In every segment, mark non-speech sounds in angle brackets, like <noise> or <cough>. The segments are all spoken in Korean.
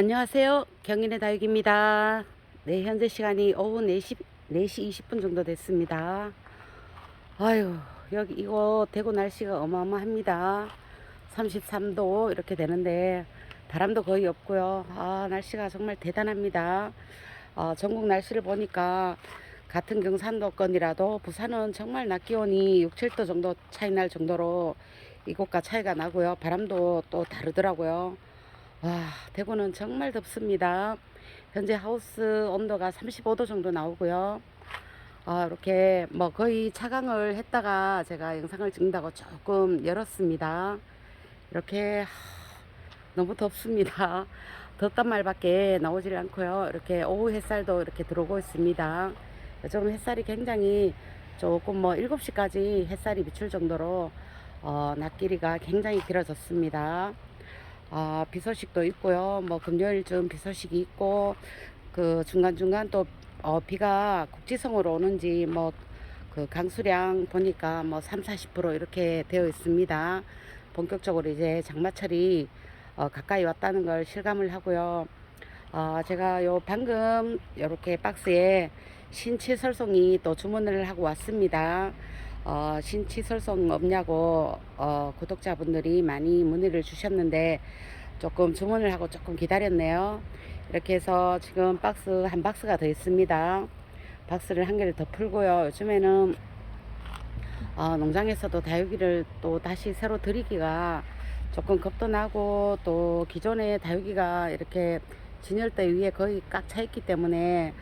안녕하세요. 경인의 다육입니다. 네, 현재 시간이 오후 4시, 4시 20분 정도 됐습니다. 아유, 여기 이거 대구 날씨가 어마어마합니다. 33도 이렇게 되는데 바람도 거의 없고요. 아, 날씨가 정말 대단합니다. 어, 전국 날씨를 보니까 같은 경산도권이라도 부산은 정말 낮 기온이 6, 7도 정도 차이 날 정도로 이곳과 차이가 나고요. 바람도 또 다르더라고요. 와, 대구는 정말 덥습니다. 현재 하우스 온도가 35도 정도 나오고요. 아, 이렇게 뭐 거의 차강을 했다가 제가 영상을 찍는다고 조금 열었습니다. 이렇게 하, 너무 덥습니다. 덥단 말밖에 나오질 않고요. 이렇게 오후 햇살도 이렇게 들어오고 있습니다. 요즘 햇살이 굉장히 조금 뭐 7시까지 햇살이 비출 정도로 어, 낮 길이가 굉장히 길어졌습니다. 아, 비 소식도 있고요. 뭐 금요일쯤 비 소식이 있고 그 중간중간 또 어, 비가 국지성으로 오는지 뭐 그 강수량 보니까 뭐 3, 40% 이렇게 되어 있습니다. 본격적으로 이제 장마철이 어, 가까이 왔다는 걸 실감을 하고요. 어, 제가 요 방금 요렇게 박스에 신치설송이 또 주문을 하고 왔습니다. 어, 신치설송 없냐고 어, 구독자분들이 많이 문의를 주셨는데 조금 주문을 하고 조금 기다렸네요. 이렇게 해서 지금 박스 한 박스가 더 있습니다. 박스를 한 개를 더 풀고요. 요즘에는 어, 농장에서도 다육이를 또 다시 새로 들이기가 조금 겁도 나고 또 기존의 다육이가 이렇게 진열대 위에 거의 꽉 차 있기 때문에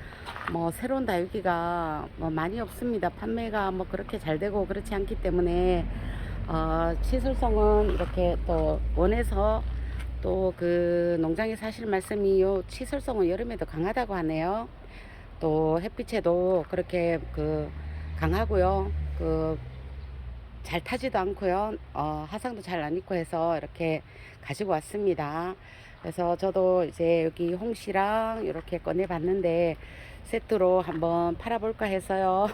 뭐 새로운 다육이가 뭐 많이 없습니다. 판매가 뭐 그렇게 잘 되고 그렇지 않기 때문에 어, 치술성은 이렇게 또 원해서 또 그 농장에 사실 말씀이 요 치술성은 여름에도 강하다고 하네요. 또 햇빛에도 그렇게 그 강하고요. 그 잘 타지도 않고요. 어, 화상도 잘 안 입고 해서 이렇게 가지고 왔습니다. 그래서 저도 이제 여기 홍시랑 이렇게 꺼내 봤는데 세트로 한번 팔아볼까 해서요.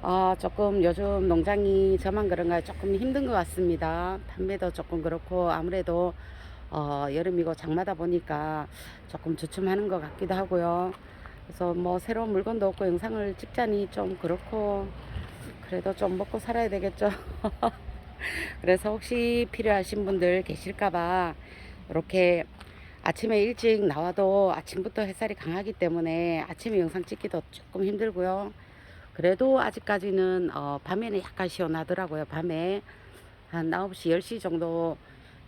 어, <laughs> 조금 요즘 농장이 저만 그런가 조금 힘든 것 같습니다. 판매도 조금 그렇고 아무래도 어, 여름이고 장마다 보니까 조금 주춤하는 것 같기도 하고요. 그래서 뭐 새로운 물건도 없고 영상을 찍자니 좀 그렇고 그래도 좀 먹고 살아야 되겠죠. <laughs> 그래서 혹시 필요하신 분들 계실까봐 이렇게 아침에 일찍 나와도 아침부터 햇살이 강하기 때문에 아침에 영상 찍기도 조금 힘들고요. 그래도 아직까지는 어, 밤에는 약간 시원하더라고요. 밤에 한 9시, 10시 정도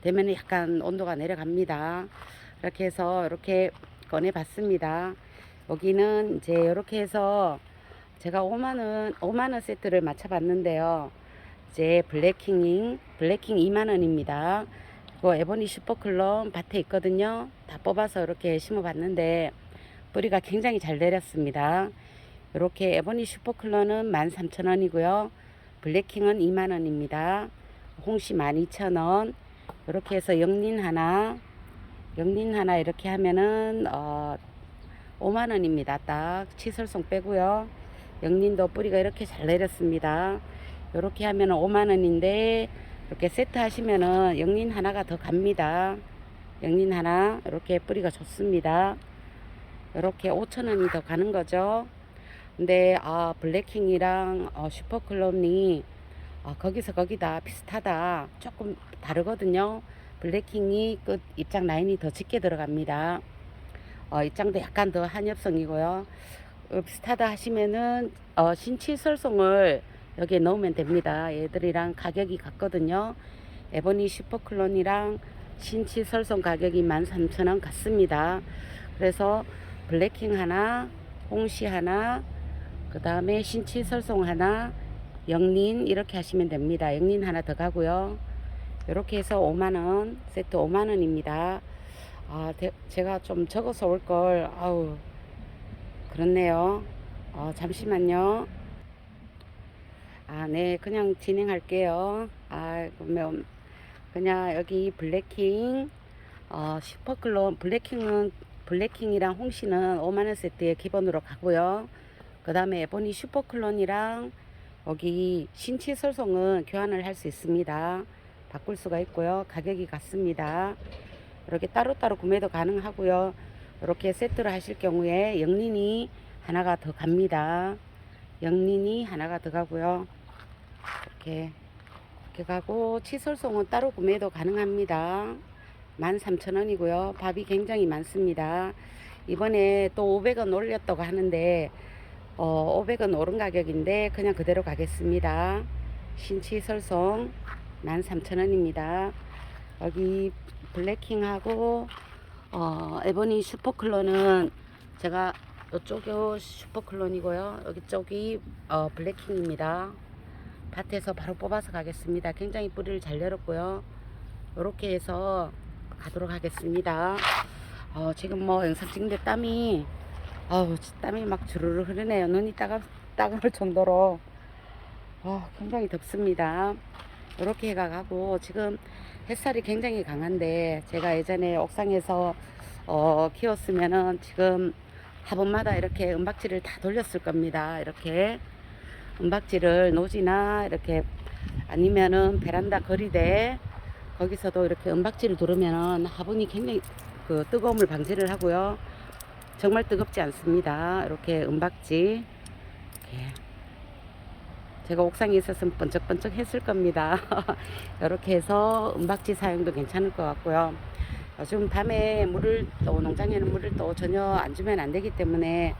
되면 약간 온도가 내려갑니다. 이렇게 해서 이렇게 꺼내 봤습니다. 여기는 이제 이렇게 해서 제가 5만원, 5만원 세트를 맞춰 봤는데요. 이제 블랙킹, 블랙킹 2만원입니다. 그리고 에보니 슈퍼클론 밭에 있거든요. 다 뽑아서 이렇게 심어 봤는데 뿌리가 굉장히 잘 내렸습니다. 이렇게 에보니 슈퍼클론은 13,000원이고요. 블랙킹은 2만원입니다. 홍시 12,000원. 이렇게 해서 영린 하나, 영린 하나 이렇게 하면은, 어, 5만원입니다. 딱 치설송 빼고요. 영린도 뿌리가 이렇게 잘 내렸습니다. 이렇게 하면은 5만원인데, 이렇게 세트 하시면은 영린 하나가 더 갑니다. 영린 하나, 이렇게 뿌리가 좋습니다. 이렇게 5천원이 더 가는 거죠. 근데 아 블랙킹이랑 어, 슈퍼클론이 어, 거기서 거기다 비슷하다 조금 다르거든요 블랙킹이 끝 입장 라인이 더 짙게 들어갑니다 어, 입장도 약간 더 한엽성이고요 어, 비슷하다 하시면은 어, 신치설송을 여기에 넣으면 됩니다 얘들이랑 가격이 같거든요 에보니 슈퍼클론이랑 신치설송 가격이 13,000원 같습니다 그래서 블랙킹 하나 홍시 하나 그 다음에 신치 설송 하나, 영린 이렇게 하시면 됩니다. 영린 하나 더 가고요. 이렇게 해서 5만원, 세트 5만원입니다. 아, 대, 제가 좀 적어서 올 걸, 아우, 그렇네요. 어, 잠시만요. 아, 네, 그냥 진행할게요. 아, 그러면, 그냥 여기 블랙킹, 어, 슈퍼클론, 블랙킹은, 블랙킹이랑 홍시는 5만원 세트에 기본으로 가고요. 그 다음에 에보니 슈퍼클론이랑 여기 신치 설송은 교환을 할 수 있습니다. 바꿀 수가 있고요. 가격이 같습니다. 이렇게 따로따로 구매도 가능하고요. 이렇게 세트로 하실 경우에 영린이 하나가 더 갑니다. 영린이 하나가 더 가고요. 이렇게 이렇게 가고 치솔송은 따로 구매도 가능합니다. 13,000원이고요. 밥이 굉장히 많습니다. 이번에 또 500원 올렸다고 하는데 어, 500원 오른 가격인데 그냥 그대로 가겠습니다. 신치설송 13,000원입니다. 여기 블랙킹하고 어, 에보니 슈퍼클론은 제가 이쪽이 슈퍼클론이고요. 여기 쪽이 어, 블랙킹입니다. 밭에서 바로 뽑아서 가겠습니다. 굉장히 뿌리를 잘 열었고요. 이렇게 해서 가도록 하겠습니다. 어, 지금 뭐 영상 찍는데 땀이 아우 땀이 막 주르르 흐르네요. 눈이 따가 따가울 정도로 어, 굉장히 덥습니다. 이렇게 해가 가고 지금 햇살이 굉장히 강한데 제가 예전에 옥상에서 어, 키웠으면은 지금 화분마다 이렇게 은박지를 다 돌렸을 겁니다. 이렇게 은박지를 노지나 이렇게 아니면은 베란다 거리대 거기서도 이렇게 은박지를 두르면은 화분이 굉장히 그 뜨거움을 방지를 하고요. 정말 뜨겁지 않습니다. 이렇게 은박지 이렇게 제가 옥상에 있었으면 번쩍번쩍 했을 겁니다. <laughs> 이렇게 해서 은박지 사용도 괜찮을 것 같고요. 요즘 밤에 물을 또 농장에는 물을 또 전혀 안 주면 안 되기 때문에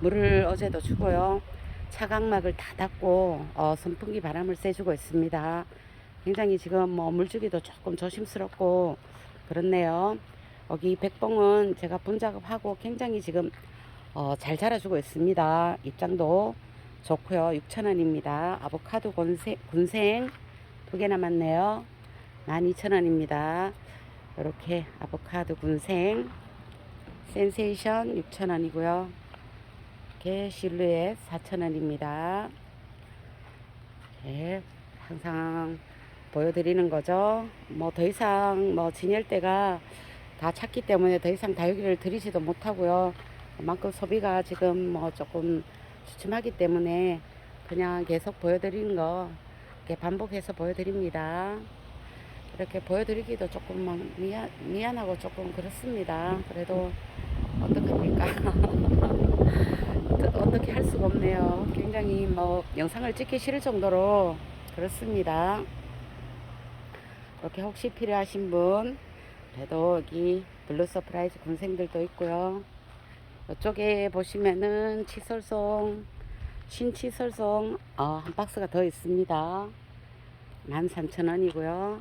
물을 어제도 주고요. 차광막을 다 닫고 어, 선풍기 바람을 쐬주고 있습니다. 굉장히 지금 뭐 물주기도 조금 조심스럽고 그렇네요. 여기 백봉은 제가 분작업하고 굉장히 지금 어, 잘 자라주고 있습니다. 입장도 좋고요. 6,000원입니다. 아보카도 군생 두개 남았네요. 12,000원입니다. 이렇게 아보카도 군생 센세이션 6,000원이고요. 이렇게 실루엣 4,000원입니다. 이렇게 항상 보여드리는 거죠. 뭐 더 이상 뭐 진열대가 다 찼기 때문에 더 이상 다육이를 드리지도 못하고요. 그만큼 소비가 지금 뭐 조금 주춤하기 때문에 그냥 계속 보여드리는 거 이렇게 반복해서 보여드립니다. 이렇게 보여드리기도 조금 막 미안, 미안하고 조금 그렇습니다. 그래도 어떡합니까? <laughs> 어떻게 할 수가 없네요. 굉장히 뭐 영상을 찍기 싫을 정도로 그렇습니다. 이렇게 혹시 필요하신 분 그래도 여기 블루 서프라이즈 군생들도 있고요. 이쪽에 보시면은 칫솔송 신칫솔송 어, 한 박스가 더 있습니다. 13,000원이고요.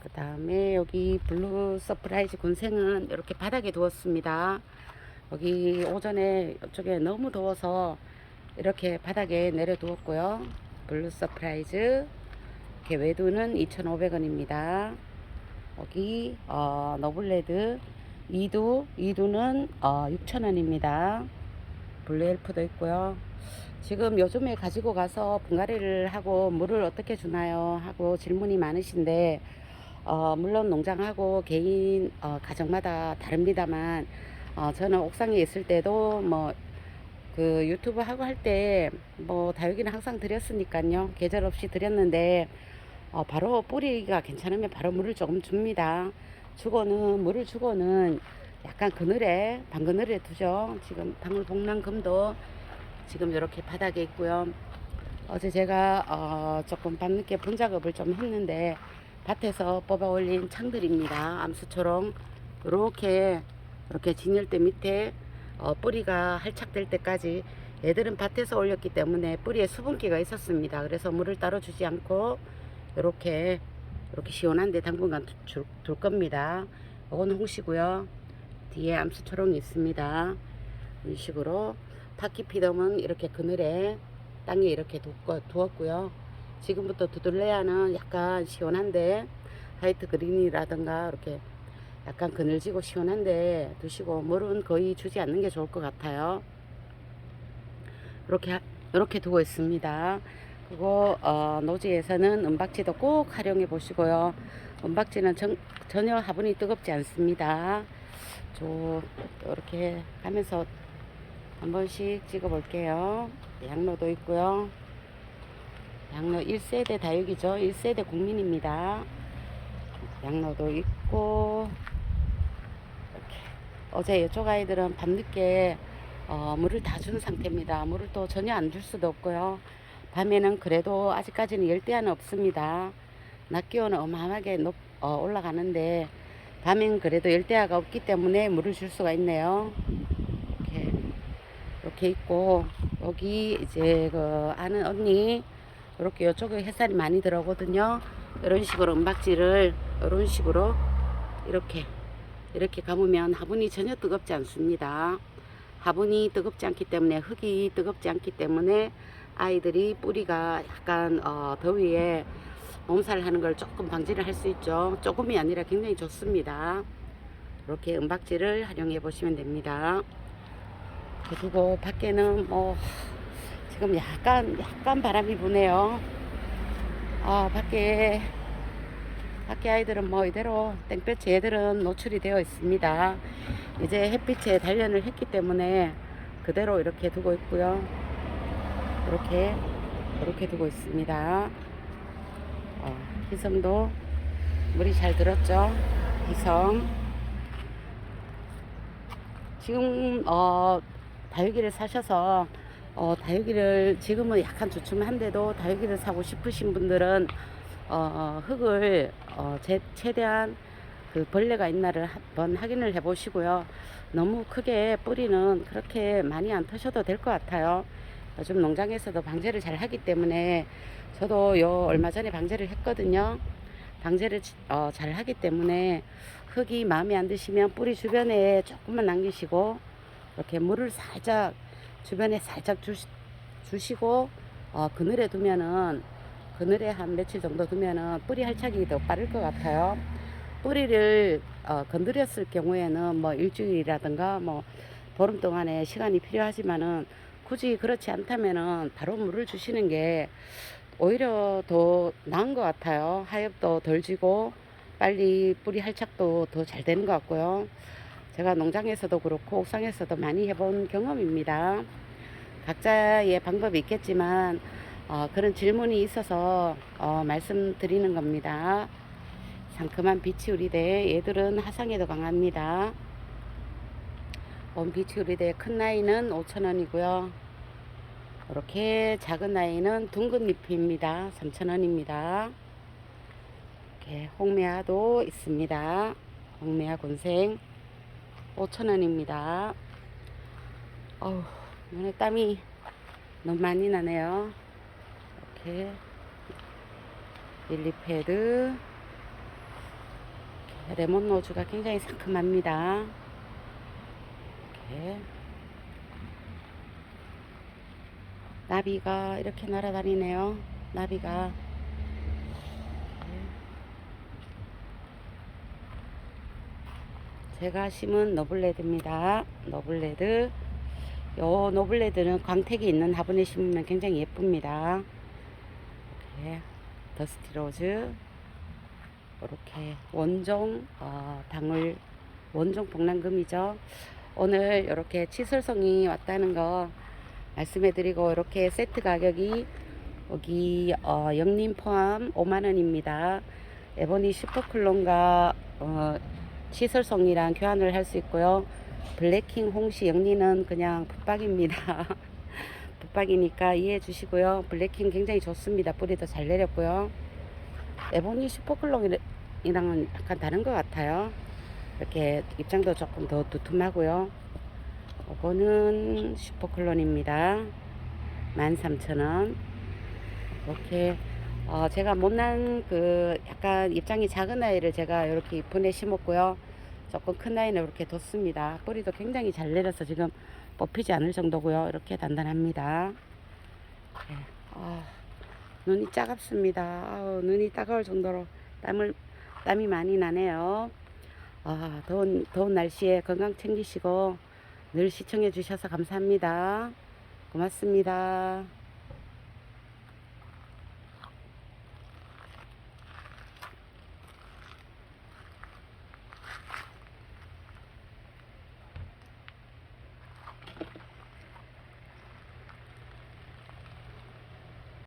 그 다음에 여기 블루 서프라이즈 군생은 이렇게 바닥에 두었습니다. 여기 오전에 이쪽에 너무 더워서 이렇게 바닥에 내려두었고요. 블루 서프라이즈 이렇게 외두는 2,500원입니다. 여기 어, 너블레드 이두 이두는 어, 6,000원입니다. 블루 엘프도 있고요. 지금 요즘에 가지고 가서 분갈이를 하고 물을 어떻게 주나요? 하고 질문이 많으신데 어, 물론 농장하고 개인 어, 가정마다 다릅니다만 어, 저는 옥상에 있을 때도 뭐 그 유튜브 하고 할 때 뭐 다육이는 항상 드렸으니까요. 계절 없이 드렸는데 어, 바로 뿌리가 괜찮으면 바로 물을 조금 줍니다. 주고는 물을 주고는 약간 그늘에 방그늘에 두죠. 지금 방울 복랑금도 지금 이렇게 바닥에 있고요. 어제 제가 어, 조금 밤늦게 분작업을 좀 했는데 밭에서 뽑아 올린 창들입니다. 암수초롱. 이렇게 이렇게 진열대 밑에 어, 뿌리가 할착될 때까지 얘들은 밭에서 올렸기 때문에 뿌리에 수분기가 있었습니다. 그래서 물을 따로 주지 않고 이렇게 이렇게 시원한데 당분간 두- 줄, 둘 겁니다. 이건 홍시고요. 뒤에 암수초롱이 있습니다. 이런 식으로 타키피덤은 이렇게 그늘에 땅에 이렇게 두었, 두었고요. 지금부터 두들레아는 약간 시원한데 화이트 그린이라든가 이렇게 약간 그늘지고 시원한데 두시고 물은 거의 주지 않는 게 좋을 것 같아요. 이렇게 하- 이렇게 두고 있습니다. 그리고 어, 노지에서는 은박지도 꼭 활용해 보시고요. 은박지는 전, 전혀 화분이 뜨겁지 않습니다. 저 이렇게 하면서 한 번씩 찍어 볼게요. 양로도 있고요. 양로 1세대 다육이죠. 1세대 국민입니다. 양로도 있고 어제 이쪽 아이들은 밤늦게 어, 물을 다 준 상태입니다. 물을 또 전혀 안 줄 수도 없고요. 밤에는 그래도 아직까지는 열대야는 없습니다. 낮 기온은 어마어마하게 높, 어, 올라가는데 밤엔 그래도 열대야가 없기 때문에 물을 줄 수가 있네요. 이렇게 이렇게 있고 여기 이제 그 아는 언니 이렇게 이쪽에 햇살이 많이 들어오거든요. 이런 식으로 은박지를 이런 식으로 이렇게 이렇게 감으면 화분이 전혀 뜨겁지 않습니다. 화분이 뜨겁지 않기 때문에 흙이 뜨겁지 않기 때문에 아이들이 뿌리가 약간 어, 더위에 몸살 하는 걸 조금 방지를 할 수 있죠. 조금이 아니라 굉장히 좋습니다. 이렇게 은박지를 활용해 보시면 됩니다. 그리고 밖에는 뭐 지금 약간 약간 바람이 부네요. 아 밖에 밖에 아이들은 뭐 이대로 땡볕에 애들은 노출이 되어 있습니다. 이제 햇빛에 단련을 했기 때문에 그대로 이렇게 두고 있고요. 이렇게 이렇게 두고 있습니다. 어, 희성도 물이 잘 들었죠. 희성 지금 어 다육이를 사셔서 어 다육이를 지금은 약간 주춤한데도 다육이를 사고 싶으신 분들은 어 흙을 어 제, 최대한 그 벌레가 있나를 한번 확인을 해 보시고요. 너무 크게 뿌리는 그렇게 많이 안 터셔도 될 것 같아요. 요즘 농장에서도 방제를 잘 하기 때문에 저도 요 얼마 전에 방제를 했거든요. 방제를 지- 어, 잘 하기 때문에 흙이 마음에 안 드시면 뿌리 주변에 조금만 남기시고 이렇게 물을 살짝 주변에 살짝 주시, 주시고 어, 그늘에 두면은 그늘에 한 며칠 정도 두면은 뿌리 활착이 더 빠를 것 같아요. 뿌리를 어, 건드렸을 경우에는 뭐 일주일이라든가 뭐 보름 동안의 시간이 필요하지만은 굳이 그렇지 않다면은 바로 물을 주시는 게 오히려 더 나은 것 같아요. 하엽도 덜 지고 빨리 뿌리 활착도 더 잘 되는 것 같고요. 제가 농장에서도 그렇고 옥상에서도 많이 해본 경험입니다. 각자의 방법이 있겠지만 어, 그런 질문이 있어서 어, 말씀드리는 겁니다. 상큼한 비치우리대 얘들은 화상에도 강합니다. 온 비치우리대 큰 나이는 5,000원이고요. 이렇게 작은 나이는 둥근 잎입니다. 3,000원입니다. 이렇게 홍매화도 있습니다. 홍매화 곤생 5,000원입니다. 어우, 눈에 땀이 너무 많이 나네요. 이렇게 이렇게 레몬 노즈가 굉장히 상큼합니다. 이렇게 나비가 이렇게 날아다니네요. 나비가 제가 심은 노블레드입니다. 노블레드. 요 노블레드는 광택이 있는 화분에 심으면 굉장히 예쁩니다. 이렇게 더스티 로즈. 이렇게 원종 어, 당을 원종 복랑금이죠. 오늘 이렇게 치설성이 왔다는 거 말씀해드리고 이렇게 세트 가격이 여기 어, 영림 포함 5만 원입니다. 에보니 슈퍼클론과 어, 치설송이랑 교환을 할 수 있고요. 블랙킹 홍시 영리는 그냥 붙박입니다. <laughs> 붙박이니까 이해해 주시고요. 블랙킹 굉장히 좋습니다. 뿌리도 잘 내렸고요. 에보니 슈퍼클론이랑은 약간 다른 것 같아요. 이렇게 입장도 조금 더 두툼하고요. 이거는 슈퍼클론입니다. 13,000원. 이렇게 어, 제가 못난 그 약간 입장이 작은 아이를 제가 이렇게 이쁜에 심었고요. 조금 큰 아이는 이렇게 뒀습니다. 뿌리도 굉장히 잘 내려서 지금 뽑히지 않을 정도고요. 이렇게 단단합니다. 네. 아, 눈이 차갑습니다. 아우, 눈이 따가울 정도로 땀을 땀이 많이 나네요. 아, 더운 더운 날씨에 건강 챙기시고 늘 시청해 주셔서 감사합니다. 고맙습니다.